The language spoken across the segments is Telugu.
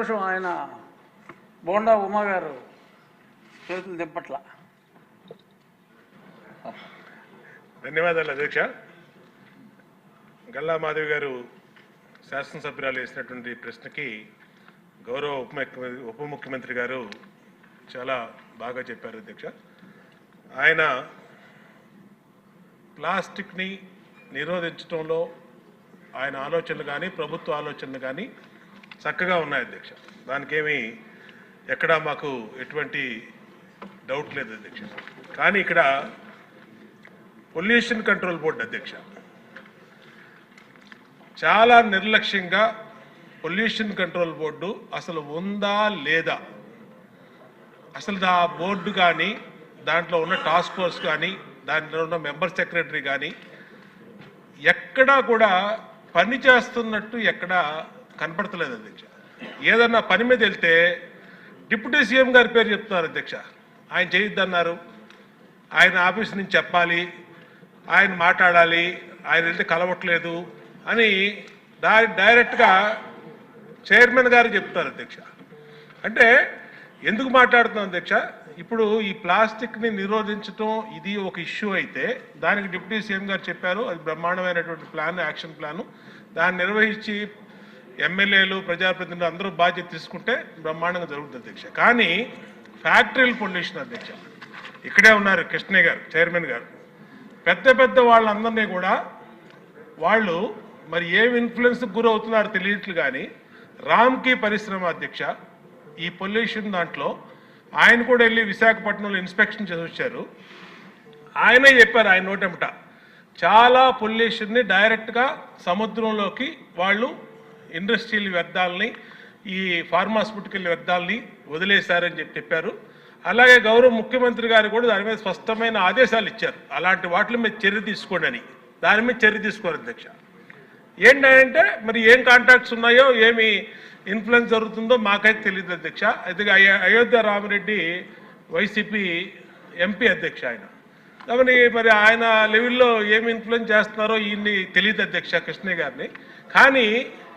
సంతోషం ఆయన. బోండా ఉమా గారు చేతులు దింపట్ల. ధన్యవాదాలు అధ్యక్ష. గల్లా మాధవి గారు శాసనసభ్యురాలు వేసినటువంటి ప్రశ్నకి గౌరవ ఉప ముఖ్య- ఉప ముఖ్యమంత్రి గారు చాలా బాగా చెప్పారు అధ్యక్ష. ఆయన ప్లాస్టిక్ని నిరోధించడంలో ఆయన ఆలోచనలు కానీ ప్రభుత్వ ఆలోచనలు కానీ చక్కగా ఉన్నాయి అధ్యక్ష. దానికేమి ఎక్కడా మాకు ఎటువంటి డౌట్ లేదు అధ్యక్ష. కానీ ఇక్కడ పొల్యూషన్ కంట్రోల్ బోర్డు అధ్యక్ష. చాలా నిర్లక్ష్యంగా పొల్యూషన్ కంట్రోల్ బోర్డు అసలు ఉందా లేదా? అసలు ఆ బోర్డు కానీ దాంట్లో ఉన్న టాస్క్ ఫోర్స్ కానీ దాంట్లో ఉన్న మెంబర్ సెక్రటరీ కానీ ఎక్కడా కూడా పని చేస్తున్నట్టు ఎక్కడా కనపడతలేదు అధ్యక్ష. ఏదన్నా పని మీద వెళ్తే డిప్యూటీ సీఎం గారి పేరు చెప్తున్నారు అధ్యక్ష. ఆయన చేయొద్దన్నారు. ఆయన ఆఫీస్ నుంచి చెప్పాలి. ఆయన మాట్లాడాలి. ఆయన వెళ్తే కలవట్లేదు అని డా డైరెక్ట్గా చైర్మన్ గారు చెప్తారు అధ్యక్ష. అంటే ఎందుకు మాట్లాడుతున్నాం అధ్యక్ష? ఇప్పుడు ఈ ప్లాస్టిక్ని నిరోధించడం ఇది ఒక ఇష్యూ అయితే దానికి డిప్యూటీ సీఎం గారు చెప్పారు. అది బ్రహ్మాండమైనటువంటి ప్లాన్ యాక్షన్ ప్లాను. దాన్ని నిర్వహించి ఎమ్మెల్యేలు ప్రజాప్రతినిధులు అందరూ బాధ్యత తీసుకుంటే బ్రహ్మాండంగా జరుగుతుంది అధ్యక్ష. కానీ ఫ్యాక్టరీలు పొల్యూషన్ అధ్యక్ష. ఇక్కడే ఉన్నారు కృష్ణయ్య గారు చైర్మన్ గారు. పెద్ద పెద్ద వాళ్ళందరినీ కూడా వాళ్ళు మరి ఏం ఇన్ఫ్లుయెన్స్ గురవుతున్నారో తెలియట్లు కానీ రామ్కి పరిశ్రమ అధ్యక్ష ఈ పొల్యూషన్ దాంట్లో ఆయన కూడా వెళ్ళి విశాఖపట్నంలో ఇన్స్పెక్షన్ చేసి వచ్చారు. ఆయనే చెప్పారు ఆయన నోటెమట చాలా పొల్యూషన్ని డైరెక్ట్గా సముద్రంలోకి వాళ్ళు ఇండస్ట్రియల్ వ్యర్థాలని ఈ ఫార్మాస్యూటికల్ వ్యర్థాలని వదిలేశారని చెప్పి చెప్పారు. అలాగే గౌరవ ముఖ్యమంత్రి గారు కూడా దాని మీద స్పష్టమైన ఆదేశాలు ఇచ్చారు. అలాంటి వాటి మీద చర్య తీసుకోండి అని. దాని మీద చర్య తీసుకోరు అధ్యక్ష. ఏంటంటే మరి ఏం కాంటాక్ట్స్ ఉన్నాయో ఏమి ఇన్ఫ్లుయెన్స్ జరుగుతుందో మాకైతే తెలియదు అధ్యక్ష. అయితే అయ- అయోధ్య రామరెడ్డి వైసీపీ ఎంపీ అధ్యక్ష ఆయన. కాబట్టి మరి ఆయన లెవెల్లో ఏమి ఇన్ఫ్లుయెన్స్ చేస్తున్నారో ఈయన్ని తెలియదు అధ్యక్ష కృష్ణయ్య గారిని. కానీ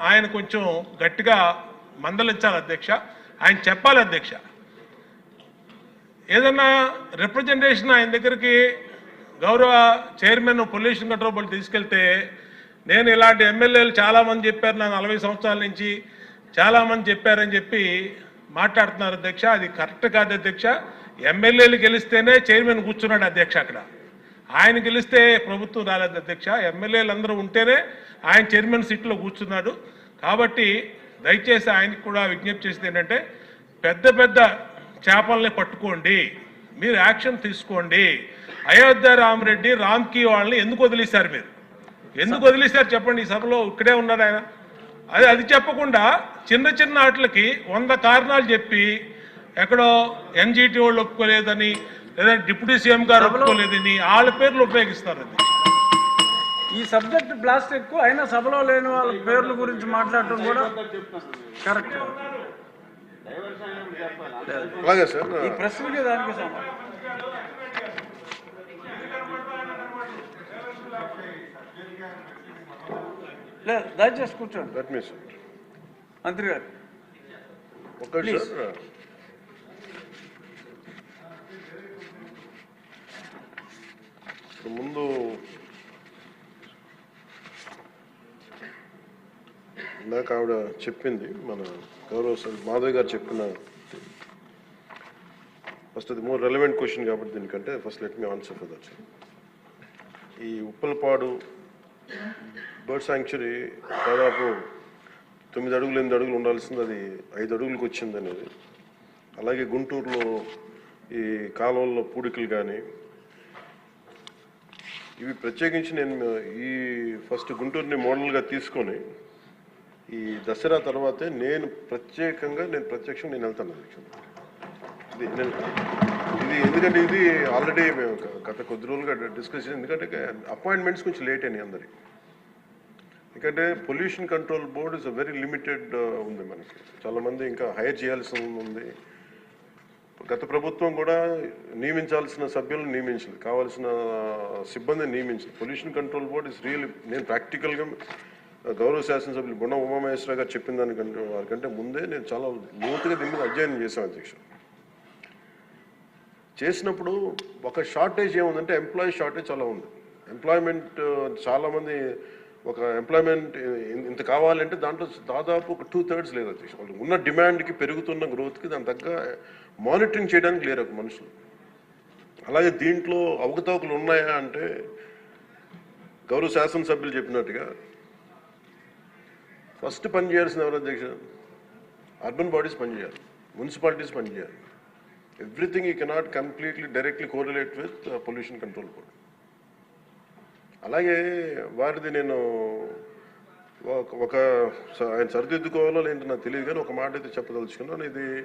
ఆయన కొంచెం గట్టిగా మందలించాలి అధ్యక్ష. ఆయన చెప్పాలి అధ్యక్ష. ఏదన్నా రిప్రజెంటేషన్ ఆయన దగ్గరికి గౌరవ చైర్మన్ పొల్యూషన్ కంట్రోల్ బోర్డు తీసుకెళ్తే నేను ఇలాంటి ఎమ్మెల్యేలు చాలామంది చెప్పారు నా నలభై సంవత్సరాల నుంచి చాలామంది చెప్పారని చెప్పి మాట్లాడుతున్నారు అధ్యక్ష. అది కరెక్ట్ కాదు అధ్యక్ష. ఎమ్మెల్యేలు గెలిస్తేనే చైర్మన్ కూర్చున్నాడు అధ్యక్ష అక్కడ. ఆయన గెలిస్తే ప్రభుత్వం రాలేదు అధ్యక్ష. ఎమ్మెల్యేలు అందరూ ఉంటేనే ఆయన చైర్మన్ సీట్లో కూర్చున్నాడు. కాబట్టి దయచేసి ఆయనకు కూడా విజ్ఞప్తి చేసింది ఏంటంటే పెద్ద పెద్ద చేపల్ని పట్టుకోండి. మీరు యాక్షన్ తీసుకోండి. అయోధ్య రామరెడ్డి రామ్కి వాళ్ళని ఎందుకు వదిలేశారు మీరు? ఎందుకు వదిలేశారు చెప్పండి ఈ సభలో ఇక్కడే ఉన్నారు ఆయన. అది అది చెప్పకుండా చిన్న చిన్న ఆటలకి వంద కారణాలు చెప్పి ఎక్కడో ఎన్జిటి వాళ్ళు ఒప్పుకోలేదని లేదా డిప్యూటీ సీఎం గారు ఒప్పుకోలేదని వాళ్ళ పేర్లు ఉపయోగిస్తారు అది. ఈ సబ్జెక్ట్ ప్లాస్టిక్ అయినా సభలో లేని వాళ్ళ పేర్ల గురించి మాట్లాడటం కూడా కరెక్ట్. ఈ ప్రశ్నకి దానికి లేదు దయచేసి కూర్చోండి. మంత్రి గారు. ఇంతకు ముందు ఇందాక ఆవిడ చెప్పింది మన గౌరవ సార్ మాధవ్ గారు చెప్పిన ఫస్ట్ అది మోర్ రెలవెంట్ క్వశ్చన్ కాబట్టి దీనికంటే first let me answer for that ఈ ఉప్పలపాడు బర్డ్ శాంక్చురీ దాదాపు తొమ్మిది అడుగులు ఎనిమిది అడుగులు ఉండాల్సింది అది ఐదు అడుగులకు వచ్చింది అనేది. అలాగే గుంటూరులో ఈ కాలువల్లో పూడికలు కానీ ఇవి ప్రత్యేకించి నేను ఈ ఫస్ట్ గుంటూరుని మోడల్గా తీసుకొని ఈ దసరా తర్వాతే నేను ప్రత్యేకంగా నేను ప్రత్యక్షంగా నేను వెళ్తాను ఇది ఇది ఎందుకంటే ఇది ఆల్రెడీ మేము గత కొద్ది రోజులుగా డిస్కస్ ఎందుకంటే అపాయింట్మెంట్స్ కొంచెం లేట్ అయినాయి అందరి. ఎందుకంటే pollution control board is very limited ఉంది మనకి. చాలామంది ఇంకా హైర్ చేయాల్సి ఉంది. గత ప్రభుత్వం కూడా నియమించాల్సిన సభ్యులను నియమించలేదు కావాల్సిన సిబ్బందిని నియమించలేదు pollution control board is real నేను ప్రాక్టికల్గా గౌరవ శాసనసభ్యులు బుణ ఉమామహేశ్వర గారు చెప్పిన దానికంటే వారికంటే ముందే నేను చాలా లోతుగా దీని మీద అధ్యయనం చేశాను అధ్యక్షుడు. చేసినప్పుడు ఒక షార్టేజ్ ఏముందంటే ఎంప్లాయీ షార్టేజ్ చాలా ఉంది. ఎంప్లాయ్మెంట్ చాలామంది ఒక ఎంప్లాయ్మెంట్ ఇంత కావాలంటే దాంట్లో దాదాపు ఒక టూ థర్డ్స్ లేదు అధ్యక్ష వాళ్ళు ఉన్న డిమాండ్కి పెరుగుతున్న గ్రోత్కి దాని తగ్గ మానిటరింగ్ చేయడానికి లేరు ఒక మనుషులు. అలాగే దీంట్లో అవకతవకలు ఉన్నాయా అంటే గౌరవ శాసనసభ్యులు చెప్పినట్టుగా ఫస్ట్ పని చేయాల్సిన ఎవరు అధ్యక్ష? అర్బన్ బాడీస్ పనిచేయాలి మున్సిపాలిటీస్ పనిచేయాలి everything you cannot completely directly correlate with pollution control board. అలాగే వారిది నేను ఒక- ఆయన సరిదిద్దుకోవాలో లేదంటే నాకు తెలియదు కానీ ఒక మాట అయితే చెప్పదలుచుకున్నాను. ఇది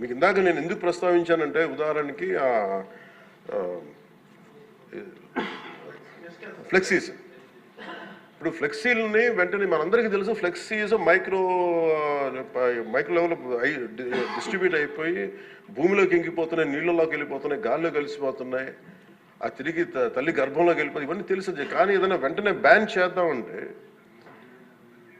మీకు ఇందాక నేను ఎందుకు ప్రస్తావించానంటే ఉదాహరణకి ఆ ఫ్లెక్సీస్. ఇప్పుడు ఫ్లెక్సీలని వెంటనే మనందరికీ తెలుసు flexis micro micro level distribute అయిపోయి భూమిలోకి ఇంకిపోతున్నాయి నీళ్ళలోకి వెళ్ళిపోతున్నాయి గాల్లో కలిసిపోతున్నాయి ఆ తిరిగి తల్లి గర్భంలోకి వెళ్ళిపోతుంది ఇవన్నీ తెలుసు కానీ ఏదైనా వెంటనే బ్యాన్ చేద్దామంటే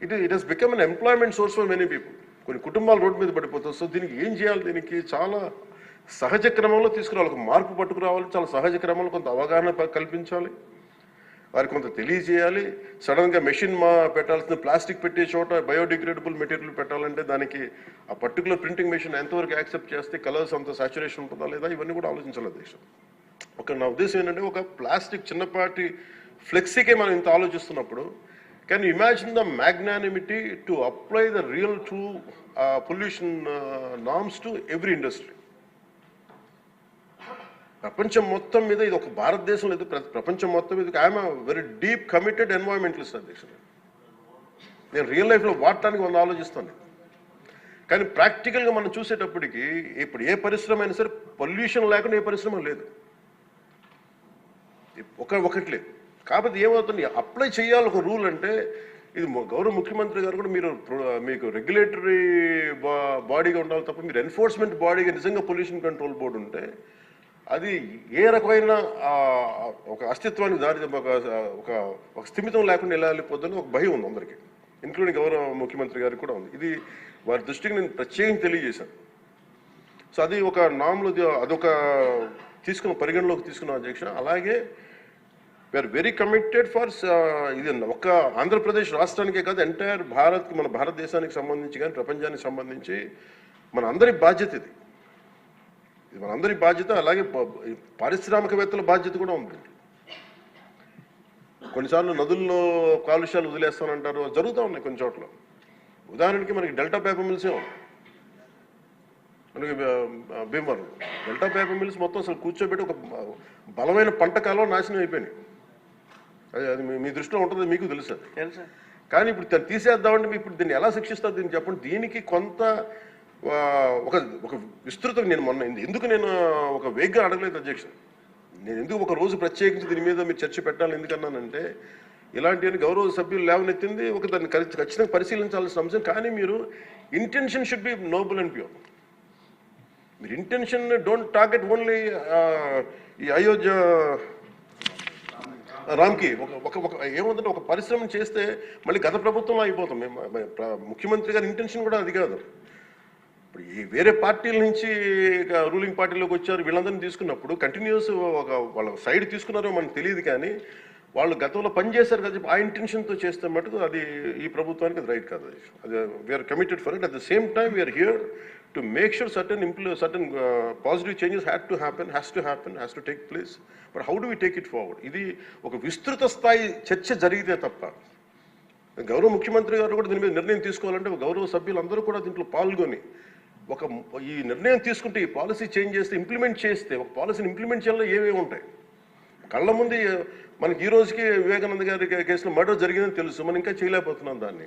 it it has become an employment source for many people కొన్ని కుటుంబాలు రోడ్డు మీద పడిపోతాం. సో దీనికి ఏం చేయాలి? దీనికి చాలా సహజ క్రమంలో తీసుకురావాలి. ఒక మార్పు పట్టుకురావాలి. చాలా సహజ క్రమంలో కొంత అవగాహన కల్పించాలి. వారికి కొంత తెలియజేయాలి. సడన్గా మెషిన్ మా పెట్టాల్సిన ప్లాస్టిక్ పెట్టే చోట బయోడిగ్రేడబుల్ మెటీరియల్ పెట్టాలంటే దానికి ఆ పర్టికులర్ ప్రింటింగ్ మెషిన్ ఎంతవరకు యాక్సెప్ట్ చేస్తే కలర్స్ అంత సాచురేషన్ ఉంటుందా లేదా ఇవన్నీ కూడా ఆలోచించాలి దేశం. ఒక నా ఉద్దేశం ఏంటంటే ఒక ప్లాస్టిక్ చిన్నపాటి ఫ్లెక్సీకే మనం ఇంత ఆలోచిస్తున్నప్పుడు can imagine the apply to apply the real true pollution norms to every industry ప్రపంచం మొత్తం మీద ఇది ఒక భారతదేశం లేదు ప్ర- ప్రపంచం మొత్తం మీద I'm very deep committed environmentalist అధ్యక్షుడు. నేను రియల్ లైఫ్లో వాడటానికి వంద ఆలోచిస్తాను. కానీ ప్రాక్టికల్గా మనం చూసేటప్పటికి ఇప్పుడు ఏ పరిశ్రమ అయినా సరే పొల్యూషన్ లేకుండా ఏ పరిశ్రమ లేదు. ఒక ఒకటి లేదు. కాకపోతే ఏమవుతుంది? అప్లై చేయాలి ఒక రూల్ అంటే ఇది గౌరవ ముఖ్యమంత్రి గారు కూడా మీరు మీకు రెగ్యులేటరీ బా బాడీగా ఉండాలి తప్ప మీరు ఎన్ఫోర్స్మెంట్ బాడీగా నిజంగా పొల్యూషన్ కంట్రోల్ బోర్డు ఉంటే అది ఏ రకమైన ఒక అస్తిత్వానికి దారి ఒక ఒక ఒక స్థిమితం లేకుండా ఎలా వెళ్ళిపోతుందని ఒక భయం ఉంది అందరికీ. ఇంక్లూడింగ్ గౌరవ ముఖ్యమంత్రి గారికి కూడా ఉంది. ఇది వారి దృష్టికి నేను ప్రత్యేకంగా తెలియజేశాను. సో అది ఒక నామ్లో అదొక తీసుకున్న పరిగణలోకి తీసుకున్న అధ్యక్ష అలాగే వీఆర్ వెరీ కమిటెడ్ ఫర్ ఇది ఒక ఆంధ్రప్రదేశ్ రాష్ట్రానికే కాదు ఎంటైర్ భారత్ మన భారతదేశానికి సంబంధించి కానీ ప్రపంచానికి సంబంధించి మన అందరి బాధ్యత ఇది. ఇది మనందరి బాధ్యత అలాగే పారిశ్రామికవేత్తల బాధ్యత కూడా ఉంది. కొన్నిసార్లు నదుల్లో కాలుష్యాలు వదిలేస్తానంటారు జరుగుతూ ఉన్నాయి కొన్ని చోట్ల. ఉదాహరణకి మనకి డెల్టా పేపర్ మిల్సే ఉంది మనకి భీమవరం. డెల్టా పేపర్ మిల్స్ మొత్తం అసలు కూర్చోబెట్టి ఒక బలమైన పంట కాలం నాశనం అయిపోయినాయి. అది అది మీ- దృష్టిలో ఉంటుంది మీకు తెలుసు కానీ ఇప్పుడు దాన్ని తీసేద్దామంటే ఇప్పుడు దీన్ని ఎలా శిక్షిస్తారు? దీన్ని చెప్పండి. దీనికి కొంత ఒక ఒక విస్తృతం నేను మొన్న ఎందు- ఎందుకు నేను ఒక వేగ్గా అడగలేదు అధ్యక్ష? నేను ఎందుకు ఒక రోజు ప్రత్యేకించి దీని మీద మీరు చర్చ పెట్టాలి? ఎందుకన్నానంటే ఇలాంటి గౌరవ సభ్యులు లేవనెత్తింది ఒక దాన్ని ఖచ్చి- ఖచ్చితంగా పరిశీలించాల్సిన అంశం. కానీ మీరు intention should be noble and pure మీరు ఇంటెన్షన్ డోంట్ టార్గెట్ ఓన్లీ ఈ అయోధ్య రామ్కి ఒక ఒక ఒక ఏముందంటే ఒక పరిశ్రమ చేస్తే మళ్ళీ గత ప్రభుత్వంలో అయిపోతాం. మేము ముఖ్యమంత్రి గారి ఇంటెన్షన్ కూడా అది కాదు. ఇప్పుడు ఈ వేరే పార్టీల నుంచి రూలింగ్ పార్టీలోకి వచ్చారు వీళ్ళందరినీ తీసుకున్నప్పుడు కంటిన్యూస్ ఒక వాళ్ళ సైడ్ తీసుకున్నారో మనకు తెలియదు కానీ వాళ్ళు గతంలో పనిచేశారు కదా చెప్పి ఆ ఇంటెన్షన్తో చేస్తే మటుకు అది ఈ ప్రభుత్వానికి అది రైట్ కాదు. అది we're committed for it at the same time we're here to make sure certain ఇంప్లూ certain positive changes had to happen has to happen has to take place but how do we take it forward ఇది ఒక విస్తృత స్థాయి చర్చ జరిగితే తప్ప గౌరవ ముఖ్యమంత్రి గారు కూడా దీని మీద నిర్ణయం తీసుకోవాలంటే గౌరవ సభ్యులందరూ కూడా దీంట్లో పాల్గొని ఒక ఈ నిర్ణయం తీసుకుంటే ఈ పాలసీ చేంజ్ చేస్తే ఇంప్లిమెంట్ చేస్తే ఒక పాలసీని ఇంప్లిమెంట్ చేయాలో ఏమేమి ఉంటాయి? కళ్ళ ముందు మనకి ఈ రోజుకి వివేకానంద గారి కేసులో మర్డర్ జరిగిందని తెలుసు మనం ఇంకా చేయలేకపోతున్నాం దాన్ని.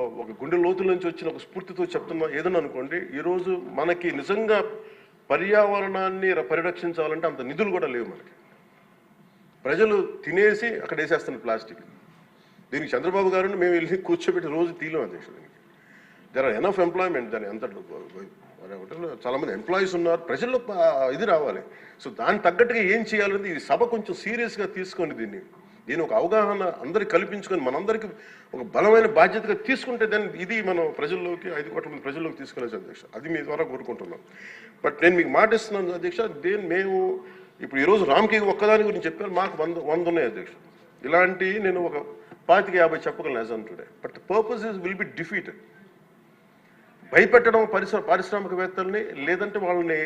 ఒక గుండె లోతుల నుంచి వచ్చిన ఒక స్ఫూర్తితో చెప్తున్నా ఏదని అనుకోండి ఈరోజు మనకి నిజంగా పర్యావరణాన్ని పరిరక్షించాలంటే అంత నిధులు కూడా లేవు మనకి. ప్రజలు తినేసి అక్కడ వేసేస్తున్న ప్లాస్టిక్. దీనికి చంద్రబాబు గారిని మేము వెళ్ళి కూర్చోబెట్టి రోజు తీయలేం అధ్యక్షుడు దీనికి. దర్ ఆర్ ఎనఫ్ ఎంప్లాయ్మెంట్ దాని ఎంత చాలా మంది ఎంప్లాయీస్ ఉన్నారు ప్రజల్లో ఇది రావాలి. సో దానికి తగ్గట్టుగా ఏం చేయాలనేది ఈ సభ కొంచెం సీరియస్గా తీసుకోండి దీన్ని. దీని ఒక అవగాహన అందరికి కల్పించుకొని మనందరికి ఒక బలమైన బాధ్యతగా తీసుకుంటే దాన్ని ఇది మనం ప్రజల్లోకి ఐదు కోట్ల మంది ప్రజల్లోకి తీసుకెళ్ళచ్చు అధ్యక్ష. అది మీ ద్వారా కోరుకుంటున్నాం. బట్ నేను మీకు మాట ఇస్తున్నాను అధ్యక్ష దేని మేము ఇప్పుడు ఈరోజు రామ్కి ఒక్కదాని గురించి చెప్పాను మాకు వంద వంద ఉన్నాయి అధ్యక్ష. ఇలాంటి నేను ఒక పాతిక యాభై చెప్పగలను as on today but purpose is will be defeated భయపెట్టడం పరిశ్ర పారిశ్రామికవేత్తల్ని లేదంటే వాళ్ళని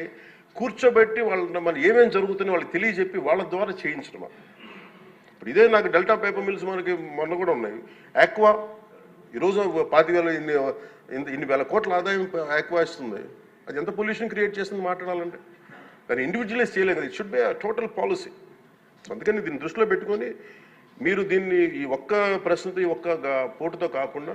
కూర్చోబెట్టి వాళ్ళని మన ఏమేమి జరుగుతుందో వాళ్ళకి తెలియజెప్పి వాళ్ళ ద్వారా చేయించడం ఇప్పుడు ఇదే నాకు డెల్టా పేపర్ మిల్స్ మనకి మొన్న కూడా ఉన్నాయి. ఆక్వా ఈరోజు పాతి వేల ఇన్ని ఇన్ని వేల కోట్ల ఆదాయం ఆక్వా ఇస్తుంది. అది ఎంత పొల్యూషన్ క్రియేట్ చేస్తుంది మాట్లాడాలంటే? కానీ ఇండివిజువలైజ్ చేయలేదు it should be total policy అందుకని దీన్ని దృష్టిలో పెట్టుకొని మీరు దీన్ని ఈ ఒక్క ప్రశ్నతో ఈ ఒక్క పోటుతో కాకుండా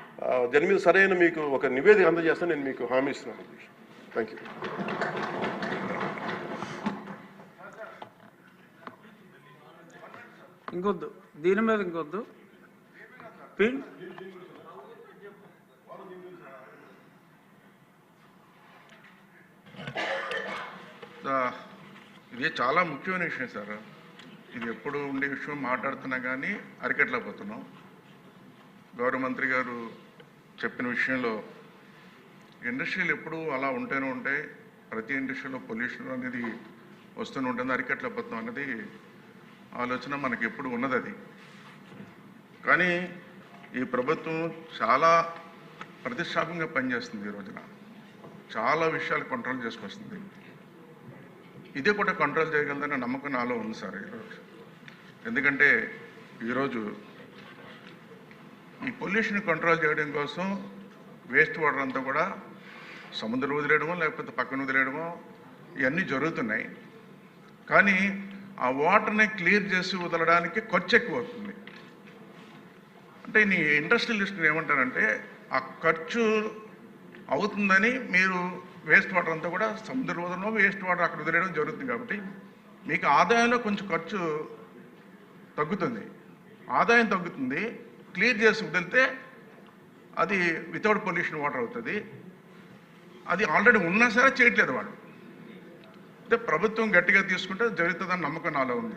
దాని మీద సరైన మీకు ఒక నివేదిక అందజేస్తాను నేను మీకు హామీ ఇస్తున్నాను థ్యాంక్ యూ ఇంకొద్దు. దీని మీద ఇంకొద్దు. ఇది చాలా ముఖ్యమైన విషయం సార్. ఇది ఎప్పుడు ఉండే విషయం మాట్లాడుతున్నా కానీ అరికట్లేకపోతున్నాం గౌరవ మంత్రి గారు చెప్పిన విషయంలో ఇండస్ట్రీలు ఎప్పుడు అలా ఉంటూనే ఉంటాయి. ప్రతి ఇండస్ట్రీలో పొల్యూషన్ అనేది వస్తూనే ఉంటుంది. అరికట్లేకపోతున్నాం అనేది ఆలోచన మనకి ఎప్పుడు ఉన్నది అది. కానీ ఈ ప్రభుత్వం చాలా ప్రతిష్టాపంగా పనిచేస్తుంది ఈ రోజున. చాలా విషయాలు కంట్రోల్ చేసుకొస్తుంది. ఇదే కూడా కంట్రోల్ చేయగలదనే నమ్మకం నాలో ఉంది సార్ ఈరోజు ఎందుకంటే ఈరోజు ఈ పొల్యూషన్ కంట్రోల్ చేయడం కోసం వేస్ట్ వాటర్ అంతా కూడా సముద్రం వదిలేయడమో లేకపోతే పక్కన వదిలేయడమో ఇవన్నీ జరుగుతున్నాయి. కానీ ఆ వాటర్ని క్లియర్ చేసి వదలడానికి ఖర్చు ఎక్కువ అవుతుంది అంటే నీ ఇండస్ట్రియలిస్ట్ ఏమంటారంటే ఆ ఖర్చు అవుతుందని మీరు వేస్ట్ వాటర్ అంతా కూడా సముద్ర వదలలో వేస్ట్ వాటర్ అక్కడ వదిలేయడం జరుగుతుంది కాబట్టి మీకు ఆదాయంలో కొంచెం ఖర్చు తగ్గుతుంది. ఆదాయం తగ్గుతుంది. క్లియర్ చేసి వదిలితే అది వితౌట్ పొల్యూషన్ వాటర్ అవుతుంది. అది ఆల్రెడీ ఉన్నా సరే చేయట్లేదు వాళ్ళు అంటే ప్రభుత్వం గట్టిగా తీసుకుంటే జరుగుతుందని నమ్మకం నాలో ఉంది.